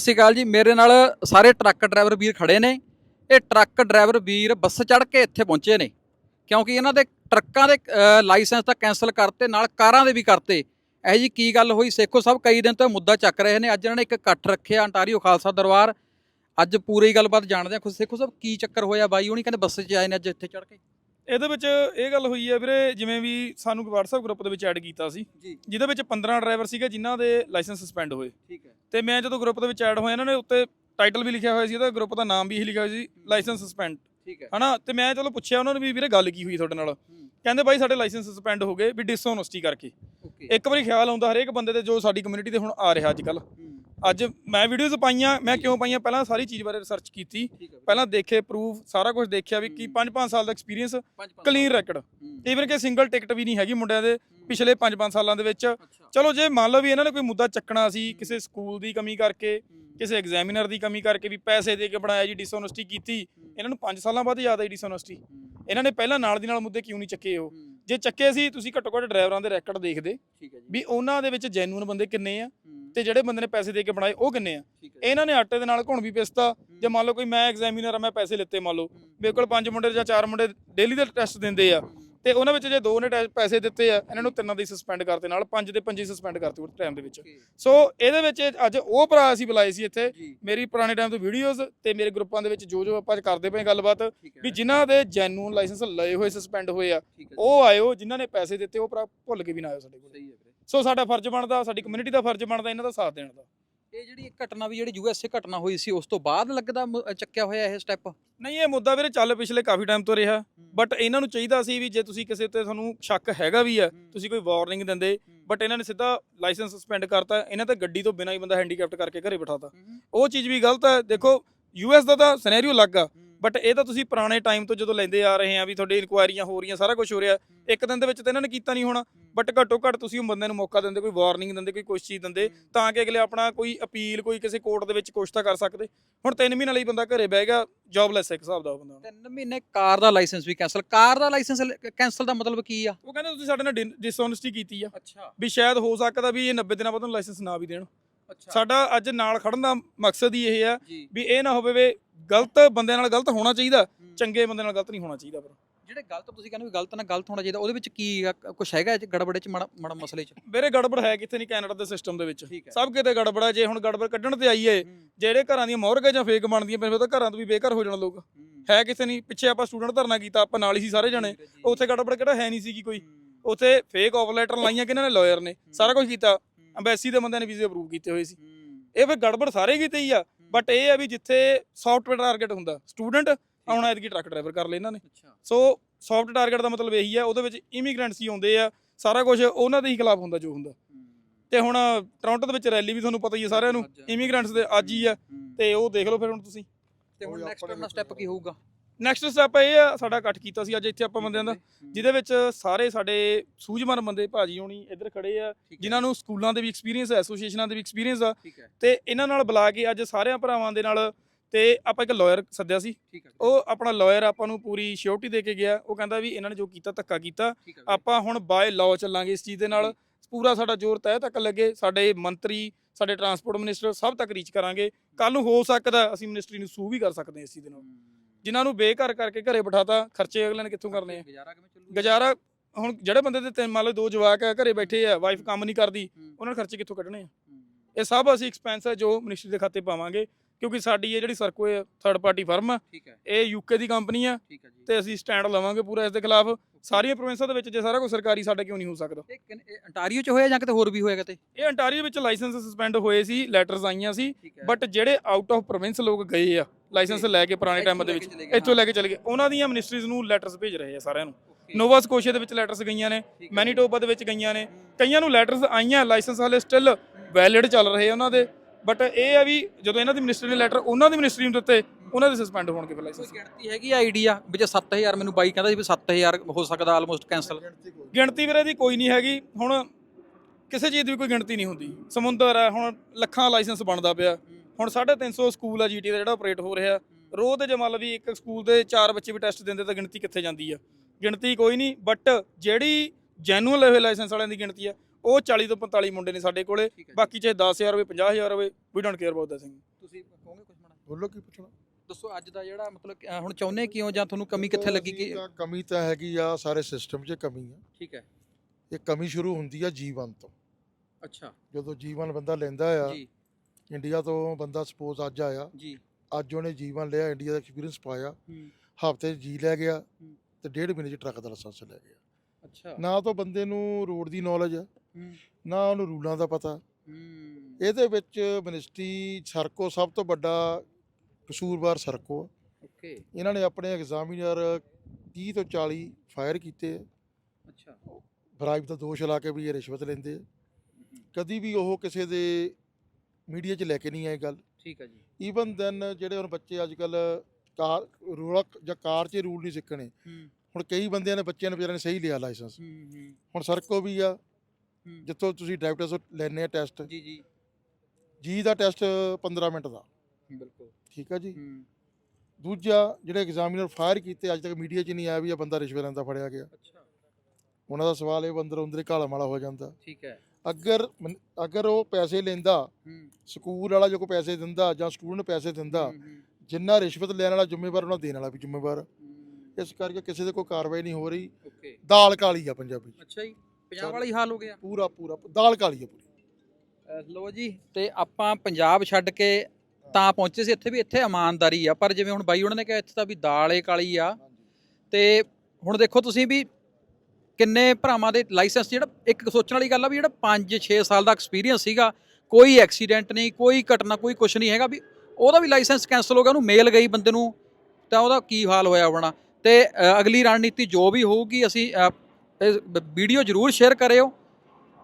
ਸਤਿ ਸ਼੍ਰੀ ਅਕਾਲ ਜੀ। ਮੇਰੇ ਨਾਲ ਸਾਰੇ ਟਰੱਕ ਡਰਾਈਵਰ ਵੀਰ ਖੜੇ ਨੇ। ਇਹ ਟਰੱਕ ਡਰਾਈਵਰ ਵੀਰ ਬੱਸ ਚੜ੍ਹ ਕੇ ਇੱਥੇ ਪਹੁੰਚੇ ਨੇ। ਕਿਉਂਕਿ ਇਹਨਾਂ ਦੇ ਟਰੱਕਾਂ ਦੇ ਲਾਇਸੈਂਸ ਤਾਂ ਕੈਨਸਲ ਕਰਤੇ, ਨਾਲ ਕਾਰਾਂ ਦੇ ਵੀ ਕਰਤੇ। ਇਹ ਜੀ ਕੀ ਗੱਲ ਹੋਈ? ਸੇਖੋ ਸਾਹਿਬ ਕਈ ਦਿਨ ਤੋਂ ਮੁੱਦਾ ਚੱਕ ਰਹੇ ਨੇ। ਅੱਜ ਇਹਨਾਂ ਨੇ ਇੱਕ ਇਕੱਠ ਰੱਖਿਆ, ਅੰਟਾਰੀਓ ਖਾਲਸਾ ਦਰਬਾਰ। ਅੱਜ ਪੂਰੀ ਗੱਲਬਾਤ ਜਾਣਦੇ ਆ ਖੁਦ ਸੇਖੋ ਸਾਹਿਬ ਕੀ ਚੱਕਰ ਹੋਇਆ? ਬਾਈ ਹੁਣੀ ਕਹਿੰਦੇ ਬੱਸ 'ਚ ਆਏ ਨੇ ਅੱਜ ਇੱਥੇ ਚੜ੍ਹ ਕੇ। ਇਹਦੇ ਵਿੱਚ ਇਹ ਗੱਲ ਹੋਈ ਹੈ ਵੀਰੇ ਜਿਵੇਂ ਵੀ ਸਾਨੂੰ WhatsApp ਗਰੁੱਪ ਦੇ ਵਿੱਚ ਐਡ ਕੀਤਾ ਸੀ ਜਿਹਦੇ ਵਿੱਚ 15 ਡਰਾਈਵਰ ਸੀਗੇ ਜਿਨ੍ਹਾਂ ਦੇ ਲਾਇਸੈਂਸ ਸਸਪੈਂਡ ਹੋਏ। ਠੀਕ ਹੈ। ਤੇ ਮੈਂ ਜਦੋਂ ਗਰੁੱਪ ਦੇ ਵਿੱਚ ਐਡ ਹੋਇਆ ਇਹਨਾਂ ਨੇ ਉੱਤੇ ਟਾਈਟਲ ਵੀ ਲਿਖਿਆ ਹੋਇਆ ਸੀ ਇਹਦਾ ਗਰੁੱਪ ਦਾ ਨਾਮ ਵੀ ਇਹੀ ਲਿਖਿਆ ਹੋਇਆ ਸੀ ਲਾਇਸੈਂਸ ਸਸਪੈਂਡ ਠੀਕ ਹੈ। ਹਨਾ? ਤੇ ਮੈਂ ਚਲੋ ਪੁੱਛਿਆ ਉਹਨਾਂ ਨੂੰ ਵੀ ਵੀਰੇ ਗੱਲ ਕੀ ਹੋਈ ਤੁਹਾਡੇ ਨਾਲ? ਕਹਿੰਦੇ ਬਾਈ ਸਾਡੇ ਲਾਇਸੈਂਸ ਸਸਪੈਂਡ ਹੋ ਗਏ ਵੀ ਡਿਸਓਨੈਸਟੀ ਕਰਕੇ। ਇੱਕ ਵਾਰੀ ਖਿਆਲ ਆਉਂਦਾ ਹਰੇਕ ਬੰਦੇ ਦੇ ਜੋ ਸਾਡੀ ਕਮਿਊਨਿਟੀ ਤੇ ਹੁਣ ਆ ਰਿਹਾ ਅੱਜ ਕੱਲ ਅੱਜ ਮੈਂ ਵੀਡੀਓਜ਼ ਪਾਈਆਂ ਮੈਂ ਕਿਉਂ ਪਾਈਆਂ? ਪਹਿਲਾਂ ਸਾਰੀ ਚੀਜ਼ ਬਾਰੇ ਰਿਸਰਚ ਕੀਤੀ। ਪਹਿਲਾਂ ਦੇਖੇ ਪ੍ਰੂਫ ਸਾਰਾ ਕੁਝ ਦੇਖਿਆ ਵੀ ਕੀ 5-5 ਸਾਲ ਦਾ ਐਕਸਪੀਰੀਅੰਸ ਕਲੀਨ ਰੈਕਡ ਈਵਨ ਕਿ ਸਿੰਗਲ ਟਿਕਟ ਵੀ ਨਹੀਂ ਹੈਗੀ ਮੁੰਡਿਆਂ ਦੇ ਪਿਛਲੇ 5-5 ਸਾਲਾਂ ਦੇ ਵਿੱਚ। ਚਲੋ ਜੇ ਮੰਨ ਲਓ ਵੀ ਇਹਨਾਂ ਨੇ ਕੋਈ ਮੁੱਦਾ ਚੱਕਣਾ ਸੀ ਕਿਸੇ ਸਕੂਲ ਦੀ ਕਮੀ ਕਰਕੇ ਕਿਸੇ ਐਗਜ਼ਾਮੀਨਰ ਦੀ ਕਮੀ ਕਰਕੇ ਵੀ ਪੈਸੇ ਦੇ ਕੇ ਬਣਾਇਆ ਜੀ ਡਿਸਓਨੈਸਟੀ ਕੀਤੀ ਇਹਨਾਂ ਨੂੰ 5 ਸਾਲਾਂ ਬਾਅਦ ਯਾਦ ਆਈ ਡਿਸਓਨੈਸਟੀ ਇਹਨਾਂ ਨੇ ਪਹਿਲਾਂ ਨਾਲ ਦੀ ਨਾਲ ਮੁੱਦੇ ਕਿਉਂ ਨਹੀਂ ਚੱਕੇ ਉਹ? ਜੇ ਚੱਕੇ ਸੀ ਤੁਸੀਂ ਘੱਟੋ ਘੱਟ ਡਰਾਈਵਰਾਂ ਦੇ ਰੈਕਡ ਦੇਖਦੇ ਵੀ ਉਹਨਾਂ ਦੇ ਵਿੱਚ ਜੈਨੂਇਨ ਬੰਦੇ ਕਿੰਨੇ ਆ? ਤੇ ਜਿਹੜੇ ਬੰਦੇ ਨੇ ਪੈਸੇ ਦੇ ਕੇ ਬਣਾਏ ਉਹ ਕਿੰਨੇ ਆ? ਇਹਨਾਂ ਨੇ ਆਟੇ ਦੇ ਨਾਲ ਘੁਣ ਵੀ ਪਿਸਤਾ। ਜੇ ਮੰਨ ਲਓ ਕੋਈ ਮੈਂ ਐਗਜ਼ਾਮੀਨਰ ਆ ਮੈਂ ਪੈਸੇ ਲਿੱਤੇ ਮੰਨ ਲਓ। ਮੇਰੇ ਕੋਲ ਪੰਜ ਮੁੰਡੇ ਜਾਂ ਚਾਰ ਮੁੰਡੇ ਡੇਲੀ ਦੇ ਟੈਸਟ ਦਿੰਦੇ ਆ। ਤੇ ਉਹਨਾਂ ਵਿੱਚ ਜੇ ਦੋ ਨੇ ਪੈਸੇ ਦਿੱਤੇ ਆ ਇਹਨਾਂ ਨੂੰ ਤਿੰਨਾਂ ਦੀ ਸਸਪੈਂਡ ਕਰਤੇ ਨਾਲ ਪੰਜ ਦੇ ਪੰਜੀ ਸਸਪੈਂਡ ਕਰਤੇ ਉਸ ਟਾਈਮ ਦੇ ਵਿੱਚ। ਸੋ ਇਹਦੇ ਵਿੱਚ ਅੱਜ ਉਹ ਭਰਾ ਅਸੀਂ ਬੁਲਾਏ ਸੀ ਇੱਥੇ। ਮੇਰੀ ਪੁਰਾਣੇ ਟਾਈਮ ਤੋਂ ਵੀਡੀਓਜ਼ ਤੇ ਮੇਰੇ ਗਰੁੱਪਾਂ ਦੇ ਵਿੱਚ ਜੋ ਜੋ ਆਪਾਂ ਕਰਦੇ ਪਏ ਗੱਲਬਾਤ ਵੀ ਜਿਨ੍ਹਾਂ ਦੇ ਜੈਨੂਨ ਲਾਇਸੈਂਸ ਲਏ ਹੋਏ ਸਸਪੈਂਡ ਹੋਏ ਆ ਉਹ ਆਇਓ ਜਿਨ੍ਹਾਂ ਨੇ ਪੈਸੇ ਦਿੱਤੇ ਉਹ ਭਰਾ ਭੁੱਲ ਕੇ ਵੀ ਨਾ ਆਇਓ ਸਾਡੇ ਕੋਲ। ਸੋ ਸਾਡਾ ਫਰਜ਼ ਬਣਦਾ ਸਾਡੀ ਕਮਿਊਨਿਟੀ ਦਾ ਫਰਜ਼ ਬਣਦਾ ਇਹਨਾਂ ਦਾ ਸਾਥ ਦੇਣ ਦਾ। ਇਹ ਜਿਹੜੀ ਇਹ ਘਟਨਾ ਵੀ ਜਿਹੜੀ ਯੂਐਸਏ ਘਟਨਾ ਹੋਈ ਸੀ ਉਸ ਤੋਂ ਬਾਅਦ ਲੱਗਦਾ ਮ- ਚੱਕਿਆ ਹੋਇਆ ਇਹ ਸਟੈਪ ਨਹੀਂ ਇਹ ਮੁੱਦਾ ਵੀਰੇ ਚੱਲ ਪਿਛਲੇ ਕਾਫੀ ਟਾਈਮ ਤੋਂ ਰਿਹਾ। ਬਟ ਇਹਨਾਂ ਨੂੰ ਚਾਹੀਦਾ ਸੀ ਵੀ ਜੇ ਤੁਸੀਂ ਕਿਸੇ ਤੇ ਤੁਹਾਨੂੰ ਸ਼ੱਕ ਹੈਗਾ ਵੀ ਆ ਤੁਸੀਂ ਕੋਈ ਵਾਰਨਿੰਗ ਦਿੰਦੇ ਬਟ ਇਹਨਾਂ ਨੇ ਸਿੱਧਾ ਲਾਇਸੈਂਸ ਸਸਪੈਂਡ ਕਰਤਾ ਇਹਨਾਂ ਤੇ ਗੱਡੀ ਤੋਂ ਬਿਨਾਂ ਹੀ ਬੰਦਾ ਹੈਂਡੀਕੈਪਟ ਕਰਕੇ ਘਰੇ ਬਿਠਾਤਾ। ਉਹ ਚੀਜ਼ ਵੀ ਗਲਤ ਹੈ। ਦੇਖੋ ਯੂਐਸ ਦਾ ਤਾਂ ਸਿਨੈਰੀਓ ਅਲੱਗ ਆ। ਬਟ ਇਹ ਤਾਂ ਤੁਸੀਂ ਪੁਰਾਣੇ ਟਾਈਮ ਤੋਂ ਜਦੋਂ ਲੈਂਦੇ ਆ ਰਹੇ ਆ ਵੀ ਤੁਹਾਡੀ ਇਨਕੁਆਇਰੀਆਂ ਹੋ ਰਹੀਆਂ ਸਾਰਾ ਕੁਝ ਹੋ ਰਿਹਾ। ਇੱਕ ਦਿਨ ਦੇ ਵਿੱਚ ਤਾਂ ਇਹਨਾਂ ਨੇ ਕੀਤਾ ਨਹੀਂ ਹੋਣਾ। ਬਟ ਘੱਟੋ ਘੱਟ ਤੁਸੀਂ ਉਹ ਬੰਦੇ ਨੂੰ ਮੌਕਾ ਦਿੰਦੇ ਕੋਈ ਵਾਰਨਿੰਗ ਦਿੰਦੇ ਕੋਈ ਕੁਛ ਚੀਜ਼ ਦਿੰਦੇ ਤਾਂ ਕਿ ਅਗਲੇ ਆਪਣਾ ਕੋਈ ਅਪੀਲ ਕੋਈ ਕਿਸੇ ਕੋਰਟ ਦੇ ਵਿੱਚ ਕੁਛ ਤਾਂ ਕਰ ਸਕਦੇ। ਹੁਣ 3 ਮਹੀਨੇ ਲਈ ਬੰਦਾ ਘਰੇ ਬਹਿ ਗਿਆ ਜੌਬਲੈਸ ਇੱਕ ਹਿਸਾਬ ਦਾ ਉਹ ਬੰਦਾ। ਤਿੰਨ ਮਹੀਨੇ ਕਾਰ ਦਾ ਲਾਇਸੈਂਸ ਵੀ ਕੈਨਸਲ ਕਾਰ ਦਾ ਲਾਇਸੈਂਸ ਕੈਨਸਲ ਦਾ ਮਤਲਬ ਕੀ ਆ? ਉਹ ਕਹਿੰਦੇ ਤੁਸੀਂ ਸਾਡੇ ਨਾਲ ਡਿਸਓਨੈਸਟੀ ਕੀਤੀ ਆ। ਅੱਛਾ। ਵੀ ਸ਼ਾਇਦ ਹੋ ਸਕਦਾ ਵੀ ਇਹ 90 ਦਿਨਾਂ ਬਾਅਦ ਤੁਹਾਨੂੰ ਲਾਇਸੈਂਸ ਨਾ ਵੀ ਦੇਣ। ਸਾਡਾ ਅੱਜ ਨਾਲ ਖੜਨ ਦਾ ਮਕਸਦ ਹੀ ਇਹ ਆ ਵੀ ਇਹ ਨਾ ਹੋਵੇ ਵੀ ਗਲਤ ਬੰਦੇ ਨਾਲ ਗਲਤ ਹੋਣਾ ਚਾਹੀਦਾ ਚੰਗੇ ਬੰਦੇ ਨਾਲ ਗਲਤ ਨਹੀਂ ਹੋਣਾ ਚਾਹੀਦਾ ਪਰ ਜਿਹੜੇ ਗਲਤ ਤੁਸੀਂ ਕਹਿੰਦੇ ਵੀ ਗਲਤ ਨਾਲ ਗਲਤ ਹੋਣਾ ਚਾਹੀਦਾ ਉਹਦੇ ਵਿੱਚ ਕੀ ਕੁਝ ਹੈਗਾ ਗੜਬੜੇ ਚ ਮਾੜਾ ਮਾੜਾ ਮਸਲੇ ਚ? ਮੇਰੇ ਗੜਬੜ ਹੈ ਕਿੱਥੇ ਨਹੀਂ ਕੈਨੇਡਾ ਦੇ ਸਿਸਟਮ ਦੇ ਵਿੱਚ। ਸਭ ਕਿਤੇ ਗੜਬੜ ਜੇ ਹੁਣ ਗੜਬੜ ਕੱਢਣ ਤੇ ਆਈਏ ਜਿਹੜੇ ਘਰਾਂ ਦੀਆਂ ਮੌਰਗੇਜਾਂ ਫੇਕ ਬਣਦੀਆਂ ਫਿਰ ਤਾਂ ਘਰਾਂ ਤੋਂ ਵੀ ਬੇਘਰ ਹੋ ਜਾਣ ਲੋਕ। ਹੈ। ਕਿਸੇ ਨਹੀਂ? ਪਿੱਛੇ ਆਪਾਂ ਸਟੂਡੈਂਟ ਧਰਨਾ ਕੀਤਾ ਆਪਾਂ ਨਾਲ ਹੀ ਸੀ ਸਾਰੇ ਜਣੇ। ਉੱਥੇ ਗੜਬੜ ਕਿਹੜਾ ਹੈ ਨਹੀਂ ਸੀਗੀ ਕੋਈ। ਉੱਥੇ ਫੇਕ ਆਫ ਲੈਟਰ ਲਾਈਆਂ ਕਿਹਨਾਂ ਨੇ? ਲਾਇਰ ਨੇ। ਸਾਰਾ ਕੁਝ ਕੀਤਾ। ਐਮਬੈਸੀ ਦੇ ਬੰਦਿਆਂ ਨੇ ਵੀਜ਼ੇ ਅਪਰੂਵ ਕੀਤੇ ਹੋਏ ਸੀ। ਇਹ ਫਿਰ ਗੜਬੜ ਸਾਰੇ ਕੀਤੇ ਹੀ ਆ। ਬਟ ਇਹ ਆ ਵੀ ਜਿੱਥੇ ਸੌਫਟਵੇਅਰ ਟਾਰਗੇਟ ਹੁੰਦਾ ਸਟੂਡੈਂਟ ਆਉਣਾ ਐਤਕੀ ਟਰੱਕ ਡਰਾਈਵਰ ਕਰ ਲੈ ਇਹਨਾਂ ਨੇ। ਸੋ ਸੌਫਟ ਟਾਰਗੇਟ ਦਾ ਮਤਲਬ ਇਹੀ ਆ ਉਹਦੇ ਵਿੱਚ ਇਮੀਗ੍ਰੈਂਟਸ ਹੀ ਆਉਂਦੇ ਆ ਸਾਰਾ ਕੁਝ ਉਹਨਾਂ ਦੇ ਹੀ ਖਿਲਾਫ ਹੁੰਦਾ ਜੋ ਹੁੰਦਾ। ਤੇ ਹੁਣ ਟੋਰਾਂਟੋ ਦੇ ਵਿੱਚ ਰੈਲੀ ਵੀ ਤੁਹਾਨੂੰ ਪਤਾ ਹੀ ਹੈ ਸਾਰਿਆਂ ਨੂੰ। ਇਮੀਗ੍ਰੈਂਟਸ ਦੇ ਅੱਜ ਹੀ ਆ। ਤੇ ਉਹ ਦੇਖ ਲਓ ਫਿਰ ਹੁਣ ਤੁਸੀਂ। ਤੇ ਹੁਣ ਨੈਕਸਟ ਆਪਣਾ ਸਟੈਪ ਕੀ ਹੋਊਗਾ? ਨੈਕਸਟ ਸਟੈਪ ਇਹ ਆ ਸਾਡਾ ਇਕੱਠ ਕੀਤਾ ਸੀ ਅੱਜ ਇੱਥੇ ਆਪਾਂ ਬੰਦਿਆਂ ਦਾ ਜਿਹਦੇ ਵਿੱਚ ਸਾਰੇ ਸਾਡੇ ਸੂਝਵਾਨ ਬੰਦੇ ਭਾਜੀ ਹੋਣੀ ਇੱਧਰ ਖੜੇ ਆ ਜਿਨ੍ਹਾਂ ਨੂੰ ਸਕੂਲਾਂ ਦੇ ਵੀ ਐਕਸਪੀਰੀਅੰਸ ਹੈ ਐਸੋਸੀਏਸ਼ਨਾਂ ਦੇ ਵੀ ਐਕਸਪੀਰੀਅੰਸ ਆ ਤੇ ਇਹਨਾਂ ਨਾਲ ਬੁਲਾ ਕੇ ਅੱਜ ਸਾਰਿਆਂ ਭਰਾਵਾਂ ਦੇ ਨਾਲ ਤੇ ਆਪਾਂ ਇੱਕ ਲਾਇਰ ਸੱਦਿਆ ਸੀ। ਉਹ ਆਪਣਾ ਲਾਇਰ ਆਪਾਂ ਨੂੰ ਪੂਰੀ ਸ਼ਿਓਰਟੀ ਦੇ ਕੇ ਗਿਆ ਉਹ ਕਹਿੰਦਾ ਵੀ ਇਹਨਾਂ ਨੇ ਜੋ ਕੀਤਾ ਧੱਕਾ ਕੀਤਾ। ਆਪਾਂ ਹੁਣ ਬਾਏ ਲਾਅ ਚੱਲਾਂਗੇ ਇਸ ਚੀਜ਼ ਦੇ ਨਾਲ। ਪੂਰਾ ਸਾਡਾ ਜ਼ੋਰ ਤਹਿ ਤੱਕ ਲੱਗੇ ਸਾਡੇ ਮੰਤਰੀ ਸਾਡੇ ਟਰਾਂਸਪੋਰਟ ਮਿਨਿਸਟਰ ਸਭ ਤੱਕ ਰੀਚ ਕਰਾਂਗੇ। ਕੱਲ ਨੂੰ ਹੋ ਸਕਦਾ ਅਸੀਂ ਮਿਨਿਸਟਰੀ ਨੂੰ ਸੂ ਵੀ ਕਰ ਸਕਦੇ ਹਾਂ ਇਸ ਚੀਜ਼ ਦੇ ਨਾਲ। ਜਿਨ੍ਹਾਂ ਨੂੰ ਬੇਘਰ ਕਰਕੇ ਘਰੇ ਬਿਠਾਤਾ ਖਰਚੇ ਅਗਲੇ ਨੇ ਕਿੱਥੋਂ ਕਰਨੇ ਆ? ਗੁਜ਼ਾਰਾ ਕਿਵੇਂ ਚੱਲੂ? ਗੁਜ਼ਾਰਾ ਹੁਣ ਜਿਹੜੇ ਬੰਦੇ ਦੇ ਤਿੰਨ ਮੰਨ ਲਓ ਦੋ ਜਵਾਕ ਆ ਘਰੇ ਬੈਠੇ ਆ ਵਾਈਫ ਕੰਮ ਨਹੀਂ ਕਰਦੀ ਉਹਨਾਂ ਨੇ ਖਰਚੇ ਕਿੱਥੋਂ ਕੱਢਣੇ ਆ? ਇਹ ਸਭ ਅਸੀਂ ਐਕਸਪੈਂਸ ਹੈ ਜੋ ਮਿਨਿਸਟਰੀ ਦੇ ਖਾਤੇ ਪਾਵਾਂਗੇ। ਕਿਉਂਕਿ ਸਾਡੀ ਇਹ ਜਿਹੜੀ ਸਰਕੋ ਹੈ ਥਰਡ ਪਾਰਟੀ ਫਰਮ ਆ ਠੀਕ ਹੈ। ਇਹ ਯੂਕੇ ਦੀ ਕੰਪਨੀ ਆ ਠੀਕ ਹੈ ਜੀ। ਤੇ ਅਸੀਂ ਸਟੈਂਡ ਲਵਾਂਗੇ ਪੂਰਾ ਇਸ ਦੇ ਖਿਲਾਫ। ਸਾਰੀਆਂ ਪ੍ਰੋਵਿੰਸਾਂ ਦੇ ਵਿੱਚ ਜੇ ਸਾਰਾ ਕੁਝ ਸਰਕਾਰੀ ਸਾਡਾ ਕਿਉਂ ਨਹੀਂ ਹੋ ਸਕਦਾ? ਇਹ ਕਿਨ- ਇਹ ਅੰਟਾਰੀਓ ਚ ਹੋਇਆ ਜਾਂ ਕਿਤੇ ਹੋਰ ਵੀ ਹੋਇਆ ਕਿਤੇ? ਇਹ ਅੰਟਾਰੀਓ ਵਿੱਚ ਲਾਇਸੈਂਸ ਸਸਪੈਂਡ ਹੋਏ ਸੀ ਲੈਟਰਸ ਆਈਆਂ ਸੀ ਠੀਕ ਹੈ। ਬਟ ਜਿਹੜੇ ਆਊਟ ਆਫ ਪ੍ਰੋਵਿੰਸ ਲੋਕ ਗਏ ਆ ਲਾਇਸੈਂਸ ਲੈ ਕੇ ਪੁਰਾਣੇ ਟਾਈਮ ਦੇ ਵਿੱਚ ਇੱਥੋਂ ਲੈ ਕੇ ਚਲੇ ਗਏ, ਇੱਥੋਂ ਲੈ ਕੇ ਚਲੇ ਗਏ। ਉਹਨਾਂ ਦੀਆਂ ਮਿਨਿਸਟਰੀਜ਼ ਨੂੰ ਲੈਟਰਸ ਭੇਜ ਰਹੇ ਆ ਸਾਰਿਆਂ ਨੂੰ। ਨੋਵਾ ਸਕੋਸ਼ੀਆ ਦੇ ਵਿੱਚ ਲੈਟਰਸ ਗਈਆਂ ਨੇ। ਮੈਨੀਟੋਬਾ ਦੇ ਵਿੱਚ ਗਈਆਂ ਨੇ। ਕਈਆਂ ਨੂੰ ਲੈਟਰਸ ਆਈਆਂ ਲਾਇਸੈਂਸ ਹਾਲੇ ਸਟਿਲ ਵੈਲਿਡ ਚੱਲ ਰਹੇ ਆ ਉਹਨਾਂ ਦੇ। ਬਟ ਇਹ ਆ ਵੀ ਜਦੋਂ ਇਹਨਾਂ ਦੀ ਮਿਨਿਸਟਰੀ ਨੇ ਲੈਟਰ ਉਹਨਾਂ ਦੀ ਮਿਨਿਸਟਰੀ ਨੂੰ ਦਿੱਤੇ ਉਹਨਾਂ ਦੇ ਸਸਪੈਂਡ ਹੋਣਗੇ ਫਿਰ ਲਾਇਸੈਂਸ ਗਿਣਤੀ ਹੈਗੀ ਆਈਡੀਆ ਵਿੱਚ 7000 ਮੈਨੂੰ ਬਾਈ ਕਹਿੰਦਾ ਸੀ ਵੀ 7000 ਹੋ ਸਕਦਾ ਆਲਮੋਸਟ ਕੈਨਸਲ ਗਿਣਤੀ ਵੀਰੇ ਦੀ ਕੋਈ ਨਹੀਂ ਹੈਗੀ। ਹੁਣ ਕਿਸੇ ਚੀਜ਼ ਦੀ ਕੋਈ ਗਿਣਤੀ ਨਹੀਂ ਹੁੰਦੀ। ਸਮੁੰਦਰ ਹੈ ਹੁਣ ਲੱਖਾਂ ਲਾਇਸੈਂਸ ਬਣਦਾ ਪਿਆ। ਹੁਣ 350 ਸਕੂਲ ਆ ਜੀਟੀ ਦਾ ਜਿਹੜਾ ਆਪਰੇਟ ਹੋ ਰਿਹਾ। ਰੋਜ਼ ਦੇ ਜੇ ਮੰਨ ਲਓ ਵੀ ਇੱਕ ਸਕੂਲ ਦੇ ਚਾਰ ਬੱਚੇ ਵੀ ਟੈਸਟ ਦਿੰਦੇ ਤਾਂ ਗਿਣਤੀ ਕਿੱਥੇ ਜਾਂਦੀ ਆ? ਗਿਣਤੀ ਕੋਈ ਨਹੀਂ। ਬਟ ਜਿਹੜੀ ਜੈਨੂਅਲ ਲੈਵਲ ਲਾਇਸੈਂਸ ਵਾਲਿਆਂ ਦੀ ਗਿਣਤੀ ਆ ਉਹ 40 ਤੋਂ 45 ਮੁੰਡੇ ਨੇ ਸਾਡੇ ਕੋਲੇ ਠੀਕ ਹੈ ਜੀ। ਬਾਕੀ ਚਾਹੇ 10000 ਹੋਵੇ 50000 ਹੋਵੇ we don't care about the thing ਤੁਸੀਂ ਕਹੋਗੇ ਕੁਝ ਮਾੜਾ? ਬੋਲੋ ਕੀ ਪੁੱਛਣਾ? ਦੱਸੋ ਅੱਜ ਦਾ ਜਿਹੜਾ ਮਤਲਬ ਕਿ, ਅਹ, ਹੁਣ ਚਾਹੁੰਦੇ ਕਿਉਂ ਜਾਂ ਤੁਹਾਨੂੰ ਕਮੀ ਕਿੱਥੇ ਲੱਗੀ ਕਿ ਅਸੀਂ ਤਾਂ ਕਮੀ ਤਾਂ ਹੈਗੀ ਆ ਸਾਰੇ ਸਿਸਟਮ 'ਚ ਕਮੀ ਆ। ਠੀਕ ਹੈ। ਇਹ ਕਮੀ ਸ਼ੁਰੂ ਹੁੰਦੀ ਆ ਜੀਵਨ ਤੋਂ। ਅੱਛਾ। ਜਦੋਂ ਜੀਵਨ ਬੰਦਾ ਲੈਂਦਾ ਆ ਜੀ। ਇੰਡੀਆ ਤੋਂ ਬੰਦਾ ਸਪੋਜ਼ ਅੱਜ ਆਇਆ ਜੀ। ਅੱਜ ਉਹਨੇ ਜੀਵਨ ਲਿਆ ਇੰਡੀਆ ਦਾ ਐਕਸਪੀਰੀਅੰਸ ਪਾਇਆ ਹੂੰ। ਹਫ਼ਤੇ 'ਚ ਜੀ ਲੈ ਗਿਆ। ਤੇ ਡੇਢ ਮਹੀਨੇ 'ਚ ਟਰੱਕ ਦਾ ਲਾਇਸੈਂਸ ਲੈ ਗਿਆ। ਅੱਛਾ। ਨਾ ਤਾਂ ਬੰਦੇ ਨੂੰ ਰੋਡ ਦੀ ਨੌਲੇਜ ਆ ਹੂੰ ਨਾ ਉਹਨੂੰ ਰੂਲਾਂ ਦਾ ਪਤਾ। ਇਹਦੇ ਵਿੱਚ ਮਿਨਿਸਟਰੀ ਸਰਕੋ ਸਭ ਤੋਂ ਵੱਡਾ ਕਸੂਰਵਾਰ ਸਰਕੋ ਆ। ਓਕੇ। ਇਹਨਾਂ ਨੇ ਆਪਣੇ ਐਗਜ਼ਾਮੀਨਰ 30 ਤੋਂ 40 ਫਾਇਰ ਕੀਤੇ ਆ। ਅੱਛਾ। ਬਰਾਈਬ ਦਾ ਦੋਸ਼ ਲਾ ਕੇ ਵੀ ਇਹ ਰਿਸ਼ਵਤ ਲੈਂਦੇ ਆ। ਕਦੀ ਵੀ ਉਹ ਕਿਸੇ ਦੇ ਮੀਡੀਆ 'ਚ ਲੈ ਕੇ ਨਹੀਂ ਆਏ ਗੱਲ। ਠੀਕ ਹੈ ਜੀ। ਈਵਨ ਦੈਨ ਜਿਹੜੇ ਹੁਣ ਬੱਚੇ ਅੱਜ ਕੱਲ ਕਾਰ ਰੂਲ ਜਾਂ ਕਾਰ 'ਚ ਰੂਲ ਨਹੀਂ ਸਿੱਖਣੇ। ਹੁਣ ਕਈ ਬੰਦਿਆਂ ਨੇ ਬੱਚਿਆਂ ਨੇ ਵਿਚਾਰਿਆਂ ਨੇ ਸਹੀ ਲਿਆ ਲਾਇਸੈਂਸ। ਹੁਣ ਸਰਕੋ ਵੀ ਆ। ਜਿੱਥੋਂ ਤੁਸੀਂ ਡਰਾਈਵ ਟੈਸਟ ਲੈਣੇ ਆ ਟੈਸਟ ਜੀ ਜੀ। ਜੀ ਦਾ ਟੈਸਟ 15 ਮਿੰਟ ਦਾ। ਬਿਲਕੁਲ। ਠੀਕ ਆ ਜੀ? ਦੂਜਾ ਜਿਹੜੇ ਐਗਜ਼ਾਮੀਨਰ ਫਾਇਰ ਕੀਤੇ ਅੱਜ ਤੱਕ ਮੀਡੀਆ 'ਚ ਨਹੀਂ ਆਇਆ ਵੀ ਇਹ ਬੰਦਾ ਰਿਸ਼ਵਤ ਲੈਂਦਾ ਫੜਿਆ ਗਿਆ। ਅੱਛਾ। ਉਹਨਾਂ ਦਾ ਸਵਾਲ ਇਹ ਬੰਦਰ ਅੰਦਰੇ ਕਾਲਾ ਮਾਲਾ ਹੋ ਜਾਂਦਾ। ਠੀਕ ਹੈ। ਅਗਰ ਅਗਰ ਉਹ ਪੈਸੇ ਲੈਂਦਾ ਸਕੂਲ ਵਾਲਾ ਜੋ ਕੋ ਪੈਸੇ ਦਿੰਦਾ ਜਾਂ ਸਟੂਡੈਂਟ ਪੈਸੇ ਦਿੰਦਾ ਜਿੰਨਾ ਰਿਸ਼ਵਤ ਲੈਣ ਵਾਲਾ ਜ਼ਿੰਮੇਵਾਰ ਉਹਨਾਂ ਦੇਣ ਵਾਲਾ ਵੀ ਜ਼ਿੰਮੇਵਾਰ। ਇਸ ਕਰਕੇ ਕਿਸੇ ਦੇ ਕੋਈ ਕਾਰਵਾਈ ਨਹੀਂ ਹੋ ਰਹੀ। ਦਾਲ ਕਾਲੀ ਆ ਪੰਜਾਬੀ। ਅੱਛਾ ਜੀ। ਪੰਜਾਬ ਵਾਲਾ ਹੀ ਹਾਲ ਹੋ ਗਿਆ। ਪੂਰਾ ਪੂਰਾ ਦਾਲ ਕਾਲੀ ਆ ਪੂਰੀ। ਅਹ ਲਓ ਜੀ ਤੇ ਆਪਾਂ ਪੰਜਾਬ ਛੱਡ ਕੇ ਤਾਂ ਪਹੁੰਚੇ ਸੀ ਇੱਥੇ ਵੀ ਇੱਥੇ ਇਮਾਨਦਾਰੀ ਆ। ਪਰ ਜਿਵੇਂ ਹੁਣ ਬਾਈ ਉਹਨਾਂ ਨੇ ਕਿਹਾ ਇੱਥੇ ਤਾਂ ਵੀ ਦਾਲੇ ਕਾਲੀ ਆ। ਤੇ ਹੁਣ ਦੇਖੋ ਤੁਸੀਂ ਵੀ ਕਿੰਨੇ ਭਰਾਵਾਂ ਦੇ ਲਾਇਸੈਂਸ ਜਿਹੜਾ ਇੱਕ ਸੋਚਣ ਵਾਲੀ ਗੱਲ ਆ ਵੀ ਜਿਹੜਾ 5-6 ਸਾਲ ਦਾ ਐਕਸਪੀਰੀਅੰਸ ਸੀਗਾ ਕੋਈ ਐਕਸੀਡੈਂਟ ਨਹੀਂ ਕੋਈ ਘਟਨਾ ਕੋਈ ਕੁਝ ਨਹੀਂ ਹੈਗਾ ਵੀ ਉਹਦਾ ਵੀ ਲਾਇਸੈਂਸ ਕੈਨਸਲ ਹੋ ਗਿਆ ਉਹਨੂੰ ਮੇਲ ਗਈ ਬੰਦੇ ਨੂੰ ਤਾਂ ਉਹਦਾ ਕੀ ਹਾਲ ਹੋਇਆ ਹੋਣਾ। ਤੇ ਅ, ਅਗਲੀ ਰਣਨੀਤੀ ਜੋ ਵੀ ਹੋਊਗੀ ਅਸੀਂ ਵੀਡੀਓ ਜ਼ਰੂਰ ਸ਼ੇਅਰ ਕਰਿਓ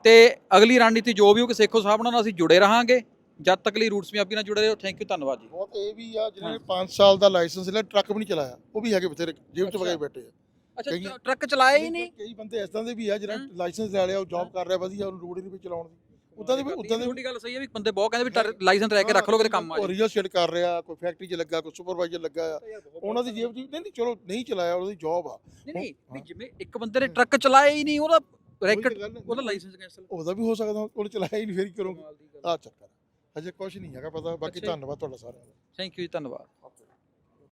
ਤੇ ਅਗਲੀ ਰਣਨੀਤੀ ਜੋ ਵੀ ਹੋ ਕਿ ਸੇਖੋ ਸਾਹਿਬ ਨਾਲ ਅਸੀਂ ਜੁੜੇ ਰਹਾਂਗੇ। ਜਦ ਤੱਕ ਲਈ ਰੂਟਸ ਪੰਜਾਬੀ ਨਾਲ ਜੁੜੇ ਰਹੋ। ਥੈਂਕ ਯੂ ਧੰਨਵਾਦ ਜੀ। ਬਹੁਤ ਇਹ ਵੀ ਆ ਜਿਹਨਾਂ ਨੇ 5 ਸਾਲ ਦਾ ਲਾਇਸੈਂਸ ਲਿਆ ਟਰੱਕ ਵੀ ਨਹੀਂ ਚਲਾਇਆ। ਉਹ ਵੀ ਹੈਗੇ ਬਥੇਰੇ ਜੇਬ 'ਚ। ਵਗਾਈ ਬੈਠੇ ਆ। ਅੱਛਾ ਟਰੱਕ ਚਲਾਇਆ ਹੀ ਨਹੀਂ। ਕਈ ਬੰਦੇ ਇਸ ਤਰ੍ਹਾਂ ਦੇ ਵੀ ਆ ਜਿਹਨਾਂ ਹਾਂ। ਲਾਇਸੈਂਸ ਲੈ ਲਿਆ ਉਹ ਜੌਬ ਕਰ ਰਿਹਾ ਵਧੀਆ ਉਹਨੂੰ ਰੋਡ ਹੀ ਨਹੀਂ ਵੀ ਚਲਾਉਣ ਦੀ। ਉਦਾਂ ਦੇ ਉਦਾਂ ਦੇ ਤੁਹਾਡੀ ਗੱਲ ਸਹੀ ਹੈ ਵੀ ਬੰਦੇ ਬਹੁਤ ਕਹਿੰਦੇ ਵੀ ਲਾਇਸੈਂਸ ਲੈ ਕੇ ਰੱਖ ਲਓ ਕਿਤੇ ਕੰਮ ਆ ਉਹ ਰੀਅਲ ਸਟੇਟ ਕਰ ਰਿਹਾ ਕੋਈ ਫੈਕਟਰੀ 'ਚ ਲੱਗਾ ਕੋਈ ਸੁਪਰਵਾਈਜ਼ਰ ਲੱਗਾ। ਆ ਉਹਨਾਂ ਦੀ ਜੇਬ 'ਚ ਨਹੀਂ ਨਹੀਂ ਚਲੋ ਨਹੀਂ ਚਲਾਇਆ ਉਹਦੀ ਜੌਬ ਆ। ਨਹੀਂ ਨਹੀਂ। ਜਿਵੇਂ ਇੱਕ ਬੰਦੇ ਨੇ ਟਰੱਕ ਚਲਾਇਆ ਹੀ ਨਹੀਂ ਉਹਦਾ ਉਹੀ ਰੈਕਟ। ਉਹਦਾ ਲਾਇਸੈਂਸ ਕੈਨਸਲ ਉਹਦਾ ਵੀ ਹੋ ਸਕਦਾ ਉਹਨੇ ਚਲਾਇਆ ਹੀ ਨਹੀਂ ਫੇਰ ਕਰੋਗੇ ਆ ਚੱਕਰ ਅਜੇ ਕੁਝ ਨਹੀਂ ਹੈਗਾ ਪਤਾ ਬਾਕੀ। ਧੰਨਵਾਦ ਤੁਹਾਡਾ ਸਾਰਿਆਂ ਦਾ। ਥੈਂਕ ਯੂ ਜੀ ਧੰਨਵਾਦ।